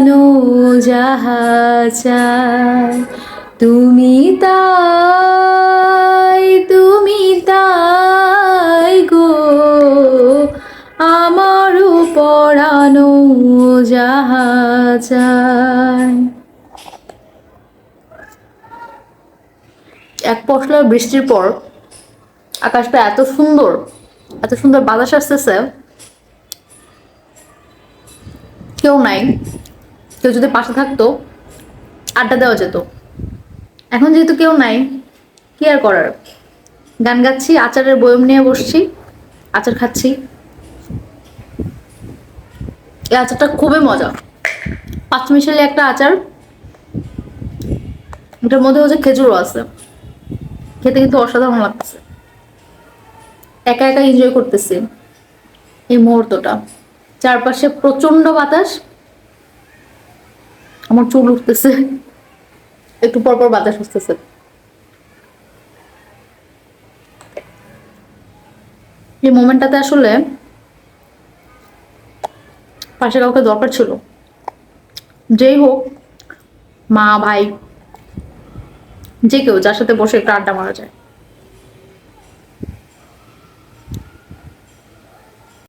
পড়ানো যাহা তুমি তাই তুমি তাই গো। আমার পড়ানো যাহা এক পশলা বৃষ্টির পর আকাশটা এত সুন্দর এত সুন্দর বাতাস আসতেছে। কেউ নাই। কেউ যদি পাশে থাকতো, আড্ডা দেওয়া যেত। এখন যেহেতু কেউ নাই, কি আর করার? গান গাচ্ছি, আচারের বয়ম নিয়ে বসছি, আচার খাচ্ছি। এই আচারটা খুবই মজা। পাঁচ মিশালি একটা আচার, এটার মধ্যে হচ্ছে খেজুরও আছে। খেতে কিন্তু অসাধারণ লাগতেছে। একা একা এনজয় করতেছি এই মুহূর্তটা। চারপাশে প্রচণ্ড বাতাস আমার চুল উঠতেছে। একটু পর পর বাতাস আসতেছে। এই মোমেন্টটাতে আসলে পাশে কাউকে দরকার ছিল। যেই হোক, মা, ভাই, যে কেউ যার সাথে বসে একটু আড্ডা মারা যায়।